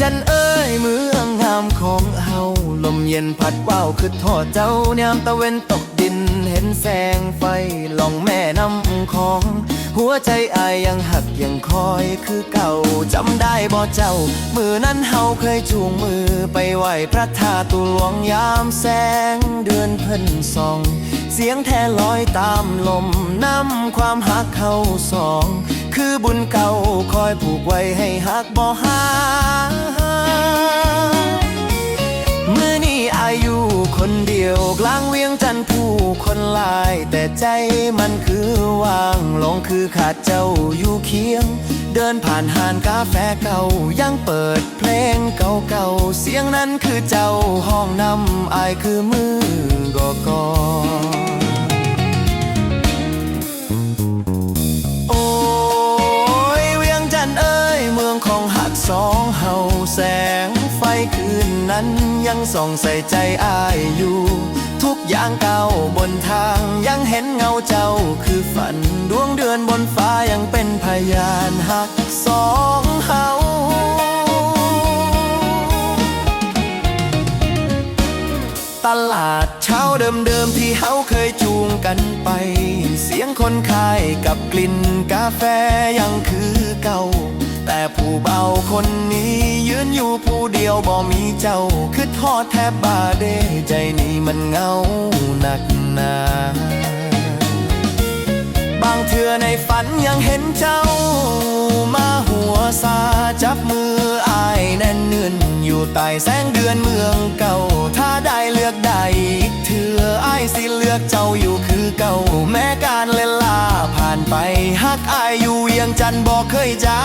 จันทน์เอ้ยเมืองงามของเฮาลมเย็นพัดว่าวคือทอดเจ้ายามตะเวนตกดินเห็นแสงไฟล่องแม่น้ำของหัวใจอายยังหักยังคอยคือเก่าจำได้บ่เจ้า มือนั้นเฮาเคยจูงมือไปไหวพระธาตุหลวงยามแสงเดือนเพิ่นส่อง เสียงแท่ลอยตามลมนำความหักเข้าสอง คือบุญเก่าคอยผูกไว้ให้หักบ่หาเมื่อนี้อายุคนเดียวกลางเวียงจันทน์ผู้คนลาย แต่ใจมันคือว่างลงคือขาดเจ้าอยู่เคียง เดินผ่านหานกาแฟเก่ายังเปิดเพลงเก่าๆเสียงนั้นคือเจ้าห้องนำอายคือมือ สองเฮาแสงไฟคืนนั้นยังส่องใส่ใจอายอยู่ ทุกอย่างเก้าบนทางยังเห็นเงาเจ้าคือฝันดวงเดือนบนฟ้ายังเป็นพยานหักสองเฮาตลาดเช้าเดิมๆที่เฮาเคยจูงกันไป เสียงคนขายกับกลิ่นกาแฟยังคือเก่า แต่ผู้เบาคนนี้ยืนอยู่ผู้เดียวบ่มีเจ้า คือทอดแทบบาเดใจนี้มันเหงาหนักหนาบางเทื่อในฝันยังเห็นเจ้า มาหัวซาจับมืออายแน่นเนื่นอยู่ใต้แสงเดือนเมืองเก่า ถ้าได้เลือกได้อีกเทื่ออายสิเลือกเจ้าอยู่คือเก่า แม้การเวลาผ่านไปฮักอายอยู่ ยังจันทน์บอกเคยจา